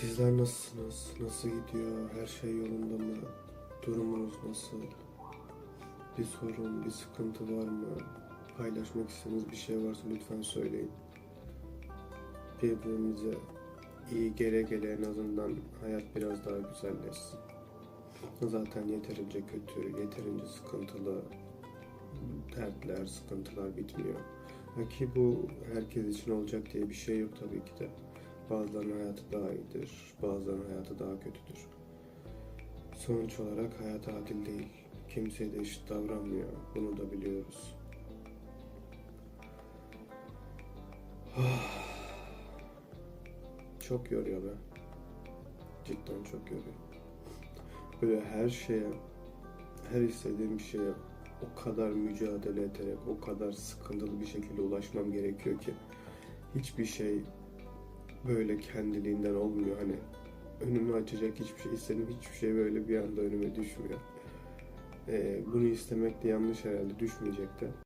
Sizler nasılsınız? Nasıl gidiyor? Her şey yolunda mı? Durumunuz nasıl? Bir sorun, bir sıkıntı var mı? Paylaşmak istediğiniz bir şey varsa lütfen söyleyin. Birbirimize iyi gele gele en azından hayat biraz daha güzelleşsin. Zaten yeterince kötü, yeterince sıkıntılı, dertler, sıkıntılar bitmiyor. Ha ki bu herkes için olacak diye bir şey yok tabii ki de. Bazılarının hayatı daha iyidir, bazılarının hayatı daha kötüdür. Sonuç olarak hayat adil değil. Kimseye de eşit davranmıyor. Bunu da biliyoruz. Çok yoruyor be. Cidden çok yoruyor. Böyle her şeye, her istediğim şeye o kadar mücadele ederek, o kadar sıkıntılı bir şekilde ulaşmam gerekiyor ki hiçbir şey böyle kendiliğinden olmuyor. Hani önümü açacak hiçbir şey istedim, hiçbir şey böyle bir anda önüme düşmüyor. Ee, bunu istemek de yanlış herhalde, düşmeyecek de.